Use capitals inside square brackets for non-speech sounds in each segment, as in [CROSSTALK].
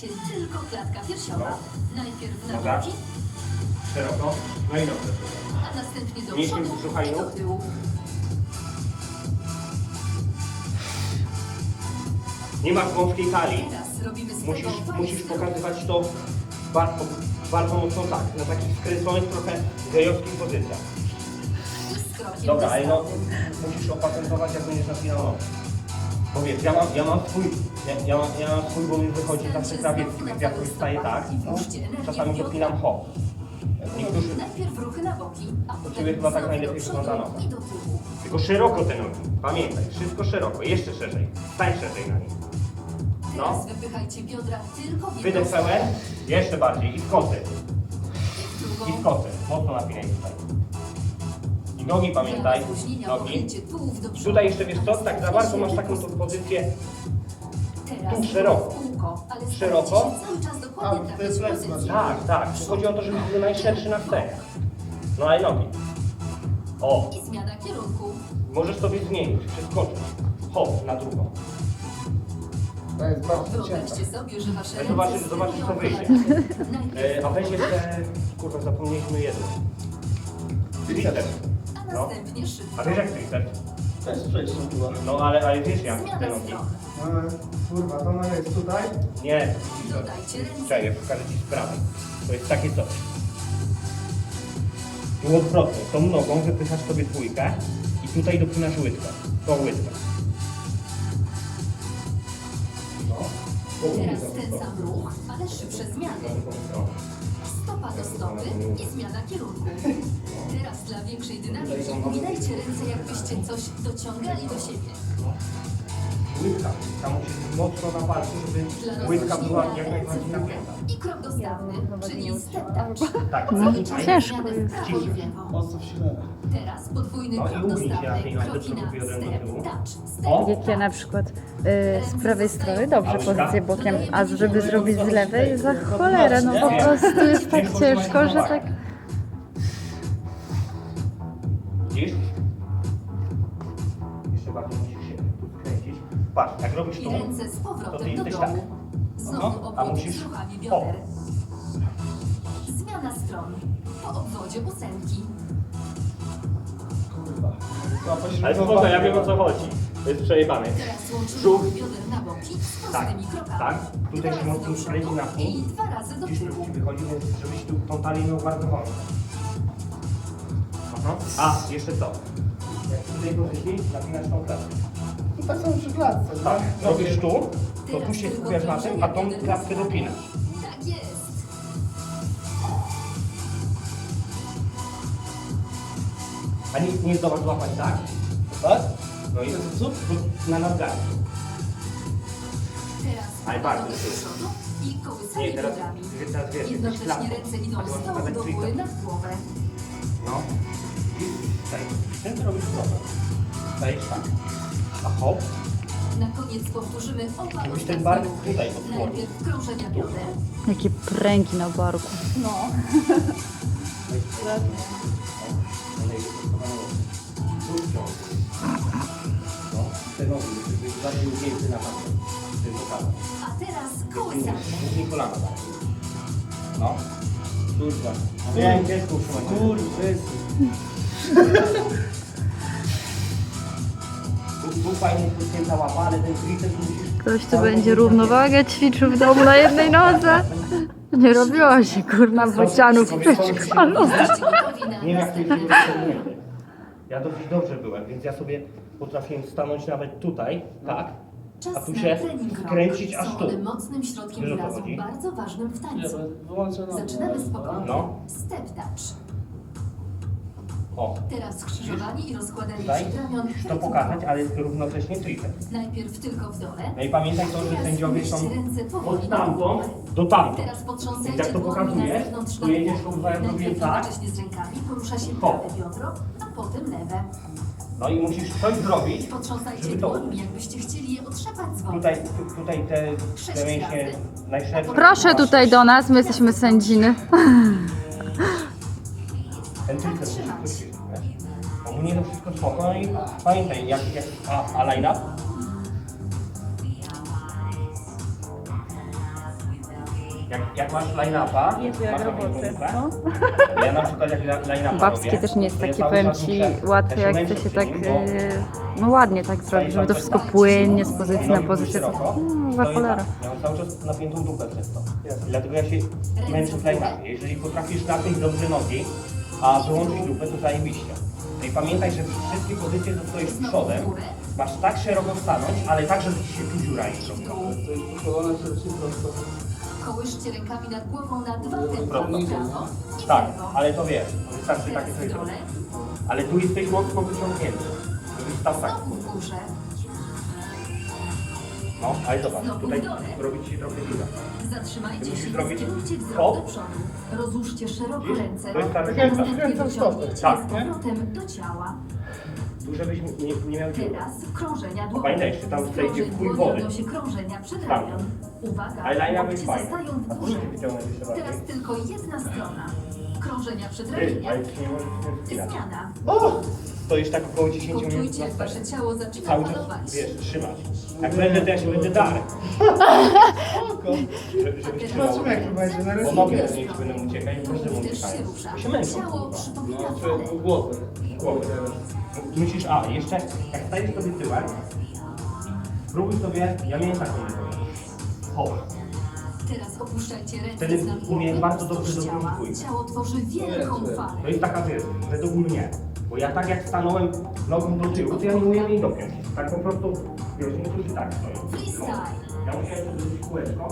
się tylko klatka piersiowa. Najpierw na Dobra. boki, Szeroko. No i dobrze. a następnie do Mięśnie przodu brzucha i i do tyłu. Nie masz wąskiej talii. Teraz robimy z Musisz, musisz pokazywać to bardzo, bardzo mocno tak, na takich skręconych trochę gejowskich pozycjach. Z krokiem Dobra, ale no musisz opatentować jak będziesz napinał nogi. Bo wiesz, ja mam, ja mam swój, ja, ja, mam, ja mam swój, bo mi wychodzi zawsze krawiecki, więc jak ktoś staje tak, czasami dopinam hop. Niektórzy, Najpierw ruchy na boki, a potem chyba tak najlepiej wygląda noga. tylko szeroko te nogi, pamiętaj, wszystko szeroko, jeszcze szerzej, stań szerzej na nich. Teraz No. wypychajcie biodra tylko w Wydech pełen, jeszcze bardziej i W drugą. i skoty, mocno napinaj tutaj. Nogi pamiętaj, nogi. Tutaj jeszcze wiesz co, tak za bardzo masz taką wyprostuj. pozycję Teraz tu szeroko. Szeroko. A, to jest flex bardziej. Tak, tak. Chodzi o to, żebyś był najszerszy na scenie. No ale nogi. O, I zmiana kierunku. możesz sobie zmienić, przeskoczyć. Hop, na drugą. To jest bardzo. Wyobraźcie sobie, że wasze Ale ręce zobaczysz, zobaczysz, co wyjdzie. E, a weź jeszcze, kurwa, zapomnieliśmy jedno. Triceps. A No. następnie szybko. A wiesz jak triceps? Też przejście była. No ale, ale wiesz jak te Zmiana nogi? stron. A, Kurwa, to ona jest tutaj. Nie. Dodajcie ręce. Czekaj, pokażę ci z prawej. To jest takie coś. Tu odwrotnie. Tą nogą wypychasz sobie dwójkę i tutaj dopinasz łydkę. Tą łydkę. No. Teraz ten sam ruch, ale szybsze zmiany. Stopa do stopy i zmiana kierunku. Teraz dla większej dynamiki uginajcie ręce, jakbyście coś dociągali do siebie. Łydka. Tam musisz być mocno na palcu, żeby łydka była jak najbardziej napięta. I krok dostawny, czyli step touch. Tak, No, ciężko lewo. Mocno w śledzę. Teraz podwójny No krok dostawny, kroki na step touch. Jak ja na przykład y, z prawej strony dobrze pozycję bokiem, a żeby zrobić z lewej za cholerę, no po prostu jest tak ciężko, że tak... Patrz, jak robisz I to, ręce z to ty powrotem do jesteś tak. dołu. Znowu No, a obwód musisz- bioder. Zmiana stron. Po obwodzie ósemki. Kurwa. Ale spoko, ja wiem o co chodzi. To jest przejebane. Teraz łączymy Brzuch. bioder na boki z Tak, prostymi krokami. tak. Tutaj Dwa się razy mocno do skręci przodu na pół. I dwa razy do Gdzieś tyłu. wychodzi, żebyś tu tą talię miał. Aha. A, jeszcze co? Jak tutaj pozycji, napinasz tą klatkę. No tak samo przy klatce, Tak, no. robisz tu, to Teraz tu się skupiasz na tym, a tą klatkę dopinasz. Tak jest. A nie, nie zdołasz złapać tak? Tak? No i Co? tu na nadgarstku. Teraz Ale bardzo do szybko. przodu i kołysanie Nie, teraz, teraz wiesz, jesteś Jednocześnie klatką. ręce idą A ty masz z dołu pokazać do góry trik. nad głowę. No. I tutaj. Ten to robisz problem. Stajesz tak. A hop. Na koniec powtórzymy oba Żebyś ten bark tutaj otworzył. Najpierw krążenia bioder. Jakie pręgi na barku. No. No, te nogi, żeby bardziej ugięty [LAUGHS] na. A teraz kołysanie. Głównie kolana tak. No. Kurwa. Utrzymać. Kurwa. Łapa, ale ten triceps musisz... Ktoś tu będzie równowagę ćwiczył w domu na jednej nodze. Nie robiło się, kurna, bocianów w przedszkolu. Nie wiem jak to jest. Ja dosyć dobrze byłem, więc ja sobie potrafiłem stanąć nawet tutaj, tak? Czas A tu na się trening skręcić aż Są tu. one mocnym środkiem Wiesz, o co wyrazu, chodzi? bardzo ważnym w tańcu. Zaczynamy spokojnie. No. Step touch. O, Teraz skrzyżowanie i rozkładanie tutaj przedramion. musisz to pokazać, ale równocześnie triceps. Najpierw tylko w dole. No i pamiętaj to, że Teraz sędziowie są umieśćcie ręce powoli od na tamtą do tamtą. Teraz potrząsajcie Jak to dłońmi pokazujesz, na zewnątrz to na jedziesz Najpierw tak. jednocześnie z rękami porusza się Hop. prawe biodro, a potem lewe. No i musisz coś zrobić, Potrząsajcie żeby to... dłońmi, jakbyście chcieli je otrzepać z wody. Tutaj, tu- tutaj te, te mięśnie najszersze... Proszę tutaj do nas, my jesteśmy sędziny. Ten musisz puścić, wiesz? Ogólnie to wszystko spoko, no i pamiętaj, jak, jak a, a line up? Jak, jak masz line-upa, Jezu, jak masz roboty. No. Ja na przykład jak line- line-upa Babskie robię, też nie jest to ja takie, cały powiem czas ci, muszę- łatwe ja jak chce się tak, nim, bo yy, no ładnie tak zrobić, żeby to wszystko płynnie z pozycji na pozycję. szeroko, No, za to i cholera. tak, Ja mam cały czas napiętą dupę przez to. Dlatego ja się męczę w line-upie. Jeżeli potrafisz napiąć dobrze nogi, a wyłączyć dupę, to zajebiście. No i pamiętaj, że wszystkie pozycje, co stoisz przodem, masz tak szeroko stanąć, ale tak, żeby ci się tu dziura nie zrobiła. To jest pochylone szerszy prosto. Kołyszcie rękami nad głową na dwa Prawda. prawo i Tak, lewo. ale to wiesz, wystarczy Teraz takie w coś dole, zrobić. Ale tu jesteś mocno wyciągnięty. Żebyś stał tak. znowu w górze. No, ale zobacz, Znowu tutaj w dole. robi ci się trochę dziura. Zatrzymajcie Musisz się i zrobić skierujcie wzrok hop. do przodu. Rozłóżcie szeroko Widzisz? ręce. To jest ta Następnie różnica. Stopy. Tak, z nie? powrotem do ciała. Tu żebyś nie, nie miał dziury. Teraz krążenia dłoni. Pamiętaj, jeszcze tam chuj dłoni wody. robią się krążenia przed Tak. ramion. Uwaga, Ale łokcie jest zostają w A górze. jeszcze bardziej. Teraz tylko jedna strona. Krążenia przed Ty, ty nie możesz się i wspinać. zmiana. O! Stoisz tak około 10 minut Poczujcie, jak wasze ciało zaczyna Cały czas, falować. wiesz, trzymać. Jak będę, to ja się będę darł. Spoko. Żeby, żebyś trzymał. Zobaczymy jak to będzie na Bo nogi rysunku. pewnie ci będą uciekać, bo każdemu Też się uciekają. rusza. Się męczą, Ciało kurwa. przypomina No, falę. głowę. Głowę. Musisz, a jeszcze jak stajesz sobie tyłem, spróbuj sobie, ja miałem taką metodę. Hop. Teraz opuszczajcie ręce Wtedy z nad głowy, bardzo wzdłuż dobrze ciała. dopinguję. Ciało tworzy wielką falę. To jest taka wiesz, według mnie. Bo ja tak jak stanąłem nogą do tyłu, to ja nie umiem jej dopiąć. Tak po prostu, wiesz, niektórzy tak stoją. Ja musiałem sobie zrobić kółeczko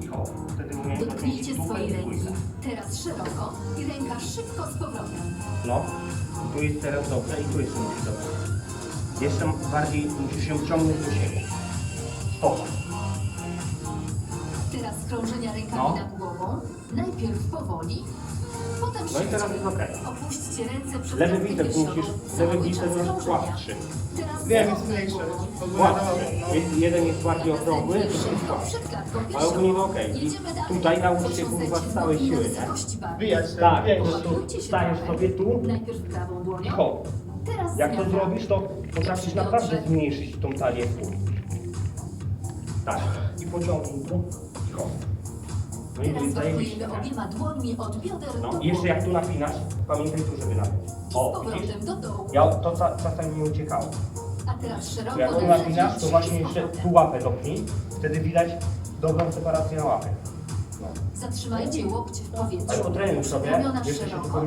i hop. Wtedy umiałem Dotknijcie dopiąć swojej i ręki. Teraz szeroko i ręka szybko z powrotem. No, I tu jest teraz dobrze i tu jeszcze musi dobrze. Jeszcze bardziej musisz ją ciągnąć do siebie. Stopa. Teraz krążenia rękami No. nad głową. Najpierw powoli, No i teraz jest okej. Opuśćcie ręce przed Lewy piersiową. musisz, lewy biceps masz płaszczy. Teraz Wiem, jest mniejsze. Płaszczy. Jest- Jeden jest bardziej okrągły, drugi jest płaszczy. Ale ogólnie to okej. I tutaj naucz się, kurwa, z całej siły, nie? się. Tak, po prostu stajesz sobie tu Najpierw prawą i dłonią. hop. Teraz Jak to zmiana. zrobisz, to potrafisz naprawdę zmniejszyć tą talię w górę. Tak. I pociągnij tu i hop. No Teraz obiema dłońmi od bioder No do i jeszcze jak tu napinasz, pamiętaj tu, żeby z O, widzisz? powrotem do dołu. Ja to ca- czasami mi uciekało. A teraz szeroko jak tu napinasz, to właśnie z jeszcze powrotem. tu łapę dopnij. Wtedy widać dobrą separację na łapie. No. Zatrzymajcie łokcie w powietrzu. Ale potrenuj sobie, Ramiona jeszcze się szeroko. tylko